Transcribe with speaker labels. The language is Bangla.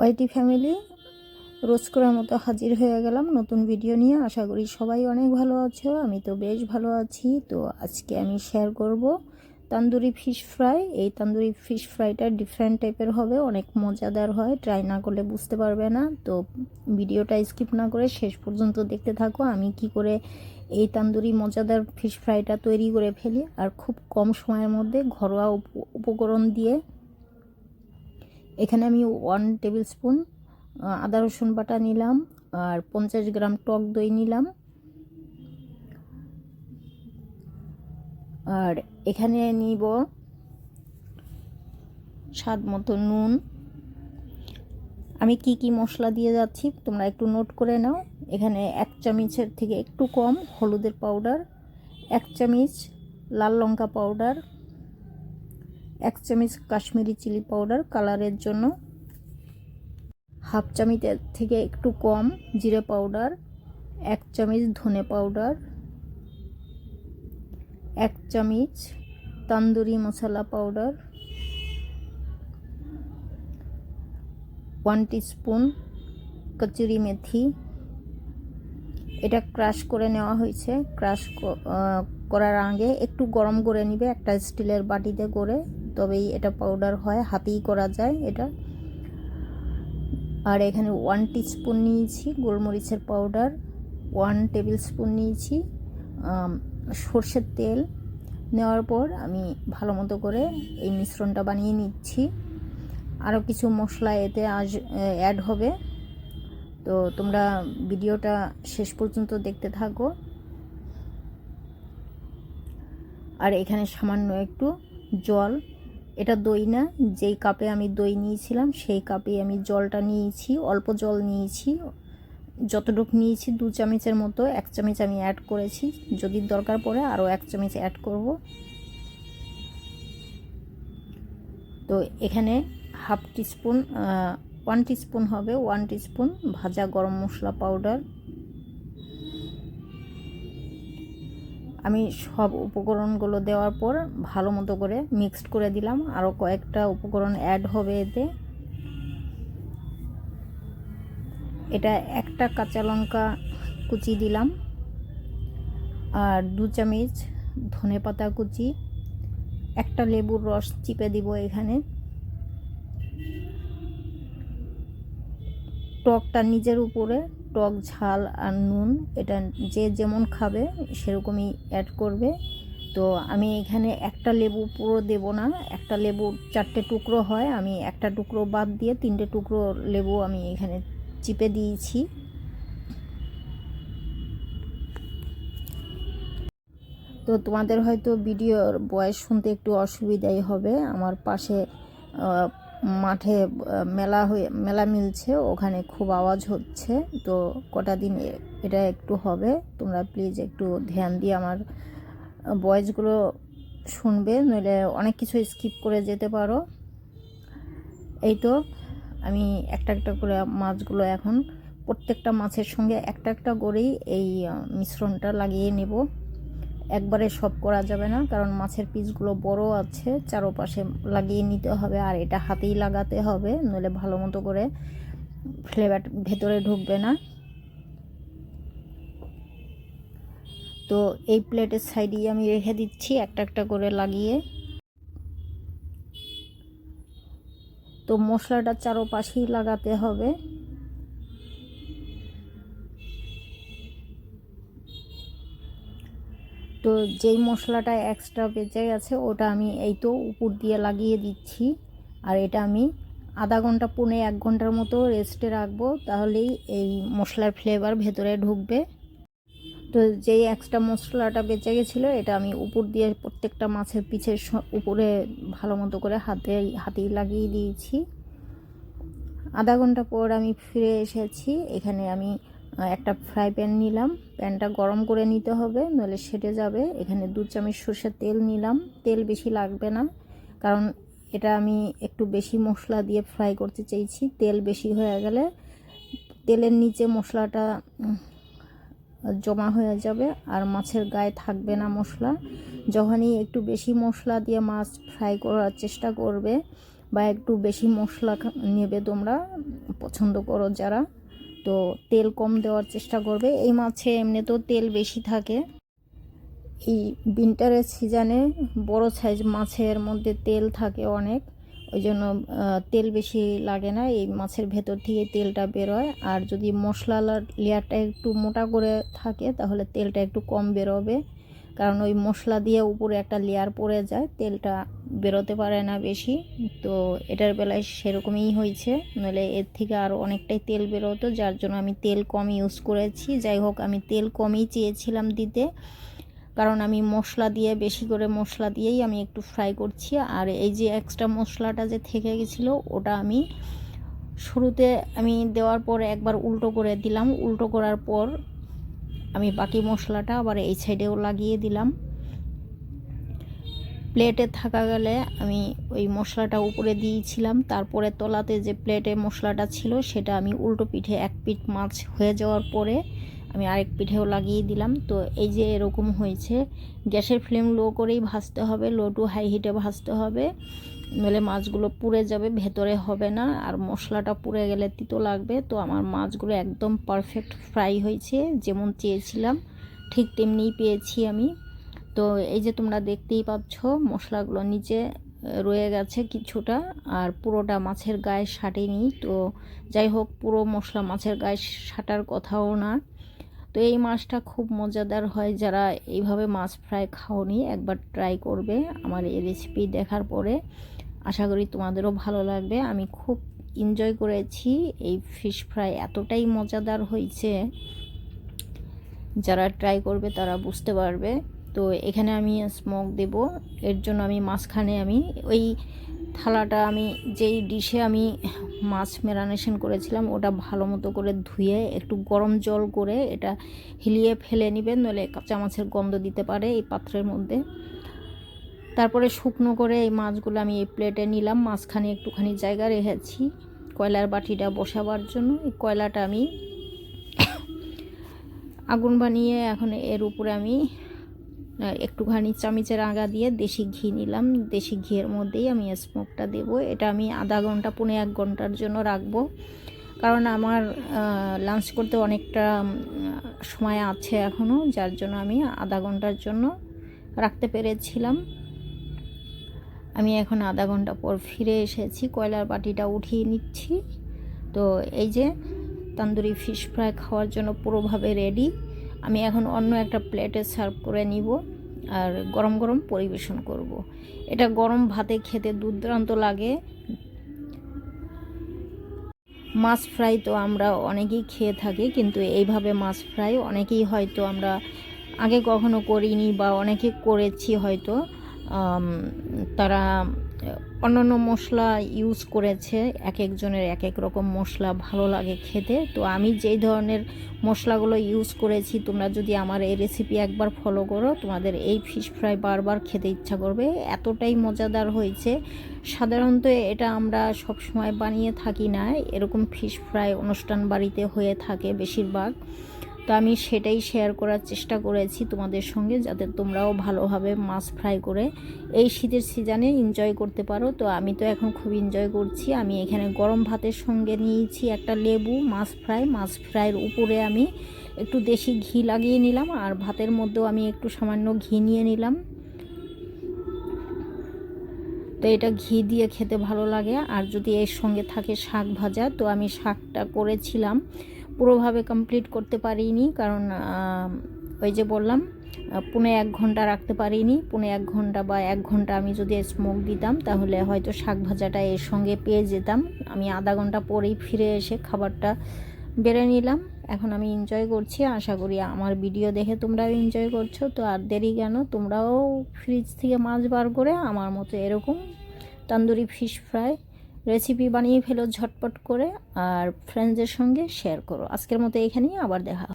Speaker 1: ওয়াইটি ফ্যামিলি, রোজ করার মতো হাজির হয়ে গেলাম নতুন ভিডিও নিয়ে। আশা করি সবাই অনেক ভালো আছো, আমি তো বেশ ভালো আছি। তো আজকে আমি শেয়ার করব তান্দুরি ফিশ ফ্রাই এই তান্দুরি ফিশ ফ্রাইটা ডিফারেন্ট টাইপের হবে, অনেক মজাদার হয় ট্রাই না করলে বুঝতে পারবে না। তো ভিডিওটা স্কিপ না করে শেষ পর্যন্ত দেখতে থাকো, আমি কি করে এই তান্দুরি মজাদার ফিশ ফ্রাইটা তৈরি করে ফেলি। আর খুব কম সময়ের মধ্যে ঘরোয়া উপ- উপকরণ দিয়ে এখানে আমি ওয়ান টেবিল স্পুন আদা রসুন বাটা নিলাম আর পঞ্চাশ গ্রাম টক দই নিলাম। আর এখানে নিব স্বাদ মতো নুন। আমি কি কি মশলা দিয়ে যাচ্ছি তোমরা একটু নোট করে নাও। এখানে এক চামচের থেকে একটু কম হলুদের পাউডার এক চামচ লাল লঙ্কা পাউডার এক চামচ কাশ্মীরি চিলি পাউডার কালারের জন্য। হাফ চামচের থেকে একটু কম জিরে পাউডার, এক চামচ ধনে পাউডার, এক চামচ তান্দুরি মশলা পাউডার ওয়ান স্পুন কচুরি মেথি। এটা ক্রাশ করে নেওয়া হয়েছে। ক্রাশ করার আগে একটু গরম করে নিবে একটা স্টিলের বাটিতে করে। তবেই এটা পাউডার হয়, হাতেই করা যায় এটা। আর এখানে ওয়ান স্পুন নিয়েছি গোলমরিচের পাউডার ওয়ান টেবিল স্পুন নিয়েছি সর্ষের তেল। নেওয়ার পর আমি ভালো মতো করে এই মিশ্রণটা বানিয়ে নিচ্ছি। আরও কিছু মশলা এতে আজ অ্যাড হবে। তো তোমরা ভিডিওটা শেষ পর্যন্ত দেখতে থাকো। আর এখানে সামান্য একটু জল এটা দই না, যেই কাপে আমি দই নিয়েছিলাম সেই কাপে আমি জলটা নিয়েছি, অল্প জল নিয়েছি, যতটুকু নিয়েছি দু চামচের মতো, এক চামচ আমি অ্যাড করেছি, যদি দরকার পড়ে আরও এক চামচ অ্যাড করব। তো এখানে হাফ টিস্পুন ওয়ান টিস্পুন হবে ওয়ান টিস্পুন ভাজা গরম মশলা পাউডার আমি সব উপকরণগুলো দেওয়ার পর ভালো মতো করে মিক্সড করে দিলাম। আরও কয়েকটা উপকরণ অ্যাড হবে এতে। এটা একটা কাঁচা লঙ্কা কুচি দিলাম। আর দু চামচ ধনে পাতা কুচি। একটা লেবুর রস চিপে দিব এখানে। টকটা নিজের উপরে টক ঝাল আর নুন, এটা যে যেমন খাবে সেরকমই অ্যাড করবে। তো আমি এখানে একটা লেবু পুরো দেব না, একটা লেবু চারটে টুকরো হয়, আমি একটা টুকরো বাদ দিয়ে তিনটে টুকরো লেবু আমি এখানে চিপে দিয়েছি। তো তোমাদের হয়তো ভিডিওর বয়স শুনতে একটু অসুবিধাই হবে, আমার পাশে মাঠে মেলা হয়ে, মেলা মিলছে, ওখানে খুব আওয়াজ হচ্ছে। তো কটা দিন এটা একটু হবে। তোমরা প্লিজ একটু ধ্যান দিয়ে আমার ভয়েসগুলো শুনবে, নইলে অনেক কিছু স্কিপ করে যেতে পারো। এই তো, আমি একটা একটা করে মাছগুলো এখন, প্রত্যেকটা মাছের সঙ্গে একটা একটা করেই এই মিশ্রণটা লাগিয়ে নেব। একবারে সব করা যাবে না, কারণ মাছের পিসগুলো বড় আছে, চারোপাশে লাগিয়ে নিতে হবে আর এটা হাতেই লাগাতে হবে, নইলে ভালো মতো করে ফ্লেভার ভেতরে ঢুকবে না। তো এই প্লেটের সাইডেই আমি রেখে দিচ্ছি একটা একটা করে লাগিয়ে। তো মশলাটা চারোপাশেই লাগাতে হবে। তো যেই মশলাটা এক্সট্রা বেঁচে গেছে, ওটা আমি এই তো উপর দিয়ে লাগিয়ে দিচ্ছি। আর এটা আমি আধা ঘণ্টা, পৌনে এক ঘণ্টার মতো রেস্টে রাখব, তাহলেই এই মশলার ফ্লেভার ভেতরে ঢুকবে। তো যেই এক্সট্রা মশলাটা বেঁচে গেছিল, এটা আমি উপর দিয়ে প্রত্যেকটা মাছের পিছের উপরে ভালো মতো করে হাতে, হাতেই লাগিয়ে দিয়েছি। আধা ঘণ্টা পর আমি ফিরে এসেছি, এখানে আমি একটা ফ্রাই প্যান নিলাম। প্যানটা গরম করে নিতে হবে, নইলে সেটে যাবে। এখানে দু চামচ সর্ষের তেল নিলাম। তেল বেশি লাগবে না, কারণ এটা আমি একটু বেশি মশলা দিয়ে ফ্রাই করতে চেয়েছি তেল বেশি হয়ে গেলে তেলের নিচে মশলাটা জমা হয়ে যাবে আর মাছের গায়ে থাকবে না মশলা। যখনই একটু বেশি মশলা দিয়ে মাছ ফ্রাই করার চেষ্টা করবে বা একটু বেশি মশলা নেবে তোমরা, পছন্দ করো যারা। তো তেল কম দেওয়ার চেষ্টা করবে। এই মাছে এমনিতেও তেল বেশি থাকে। এই উইন্টারের সিজনে বড় সাইজ মাছের মধ্যে তেল থাকে অনেক। ওই জন্য তেল বেশি লাগে না। এই মাছের ভেতর থেকে তেলটা বেরোয় আর যদি মশলা লেয়ারটা একটু মোটা করে থাকে, তাহলে তেলটা একটু কম বেরোবে কারণ ওই মশলা দিয়ে উপরে একটা লেয়ার পড়ে যায়, তেলটা বেরোতে পারে না বেশি। তো এটার বেলায় সেরকমই হয়েছে নইলে এর থেকে আরও অনেকটাই তেল বেরোতো, যার জন্য আমি তেল কম ইউজ করেছি। যাই হোক, আমি তেল কমই চেয়েছিলাম দিতে, কারণ আমি মশলা দিয়ে, বেশি করে মশলা দিয়েই আমি একটু ফ্রাই করছি। আর এই যে এক্সট্রা মশলাটা যে থেকে গেছিল, ওটা আমি শুরুতে আমি দেওয়ার পর একবার উল্টো করে দিলাম। উল্টো করার পর আমি বাকি মশলাটা আবার এই সাইডেও লাগিয়ে দিলাম। প্লেটে থাকা গেলে আমি ওই মশলাটা উপরে দিয়েছিলাম। তারপরে তলাতে যে প্লেটে মশলাটা ছিল সেটা আমি উল্টো পিঠে এক পিঠ মাছ হয়ে যাওয়ার পরে আমি আরেক পিঠেও লাগিয়ে দিলাম। তো এই যে এরকম হয়েছে, গ্যাসের ফ্লেম লো করেই ভাজতে হবে, লো টু হাই হিটে ভাজতে হবে। নইলে মাছগুলো পুড়ে যাবে, ভেতরে হবে না, আর মশলাটা পুড়ে গেলে তিতো লাগবে। তো আমার মাছগুলো একদম পারফেক্ট ফ্রাই হয়েছে, যেমন চেয়েছিলাম, ঠিক তেমনিই পেয়েছি আমি। তো এই যে তোমরা দেখতেই পাচ্ছ, মশলাগুলো নিচে রয়ে গেছে কিছুটা, আর পুরোটা মাছের গায়ে সাটেনি। তো যাই হোক, পুরো মশলা মাছের গায়ে সাটার কথাও না। তো এই মাছটা খুব মজাদার হয়, যারা এইভাবে মাছ ফ্রাই খাওনি, একবার ট্রাই করবে। আমার এই রেসিপি দেখার পরে আশা করি তোমাদেরও ভালো লাগবে। আমি খুব এনজয় করেছি। এই ফিশ ফ্রাই এতটাই মজাদার হয়েছে। যারা ট্রাই করবে তারা বুঝতে পারবে। তো এখানে আমি স্মোক দেব। এর জন্য আমি মাঝখানে আমি ওই থালাটা আমি যেই ডিশে আমি মাছ ম্যারিনেশন করেছিলাম, ওটা ভালো মতো করে ধুয়ে একটু গরম জল করে এটা হিলিয়ে ফেলে নেবেন, নইলে কাঁচা মাছের গন্ধ দিতে পারে এই পাত্রের মধ্যে। তারপরে শুকনো করে এই মাছগুলো আমি এই প্লেটে নিলাম। মাঝখানে একটুখানি জায়গা রেখেছি কয়লার বাটিটা বসাবার জন্য। এই কয়লাটা আমি আগুন বানিয়ে এখন এর উপরে আমি একটুখানি চামিচের আগা দিয়ে দেশি ঘি নিলাম। দেশি ঘিয়ের মধ্যেই আমি স্মোকটা দেব। এটা আমি আধা ঘণ্টা, পৌনে এক ঘণ্টার জন্য রাখব। কারণ আমার লাঞ্চ করতে অনেকটা সময় আছে এখনও যার জন্য আমি আধা ঘণ্টার জন্য রাখতে পেরেছিলাম। আমি এখন আধা ঘণ্টা পর ফিরে এসেছি, কয়লার বাটিটা উঠিয়ে নিচ্ছি। তো এই যে তান্দুরি ফিশ ফ্রাই খাওয়ার জন্য পুরোভাবে রেডি আমি এখন অন্য একটা প্লেটে সার্ভ করে নিব আর গরম গরম পরিবেশন করব। এটা গরম ভাতে খেতে দুর্দান্ত লাগে। মাছ ফ্রাই তো আমরা অনেকেই খেয়ে থাকি, কিন্তু এইভাবে মাছ ফ্রাই অনেকেই হয়তো আমরা আগে কখনো করিনি বা অনেকে করেছি হয়তো। তারা অন্যান্য মশলা ইউজ করেছে, এক একজনের এক এক রকম মশলা ভালো লাগে খেতে। তো আমি যেই ধরনের মশলাগুলো ইউজ করেছি, তোমরা যদি আমার এই রেসিপি একবার ফলো করো, তোমাদের এই ফিশ ফ্রাই বারবার খেতে ইচ্ছা করবে। এতটাই মজাদার হয়েছে। সাধারণত এটা আমরা সব সময় বানিয়ে থাকি না। এরকম ফিশ ফ্রাই অনুষ্ঠান বাড়িতে হয়ে থাকে বেশিরভাগ। তো আমি সেটাই শেয়ার করার চেষ্টা করেছি তোমাদের সঙ্গে যাতে তোমরাও ভালোভাবে মাছ ফ্রাই করে এই শীতের সিজনে এনজয় করতে পারো। তো আমি তো এখন খুব এনজয় করছি। আমি এখানে গরম ভাতের সঙ্গে নিয়েছি একটা লেবু, মাছ ফ্রাই মাছ ফ্রাইয়ের উপরে আমি একটু দেশি ঘি লাগিয়ে নিলাম আর ভাতের মধ্যেও আমি একটু সামান্য ঘি নিয়ে নিলাম। তো এটা ঘি দিয়ে খেতে ভালো লাগে। আর যদি এর সঙ্গে থাকে শাক ভাজা, তো আমি শাকটা করেছিলাম। পুরোভাবে কমপ্লিট করতে পারিনি, কারণ ওই যে বললাম পুনে এক ঘণ্টা রাখতে পারিনি। পুনে এক ঘণ্টা বা এক ঘণ্টা আমি যদি স্মোক দিতাম, তাহলে হয়তো শাক ভাজাটা এর সঙ্গে পেয়ে যেতাম। আমি আধা ঘণ্টা পরেই ফিরে এসে খাবারটা বেড়ে নিলাম। এখন আমি এনজয় করছি। আশা করি আমার ভিডিও দেখে তোমরাও এনজয় করছ। তো আর দেরি কেন? তোমরাও ফ্রিজ থেকে মাছ বার করে আমার মতো এরকম তান্দুরি ফিশ ফ্রাই রেসিপি বানিয়ে ফেলো ঝটপট করে আর ফ্রেন্ডসদের সঙ্গে শেয়ার করো আজকের মতো এখানেই আবার দেখা।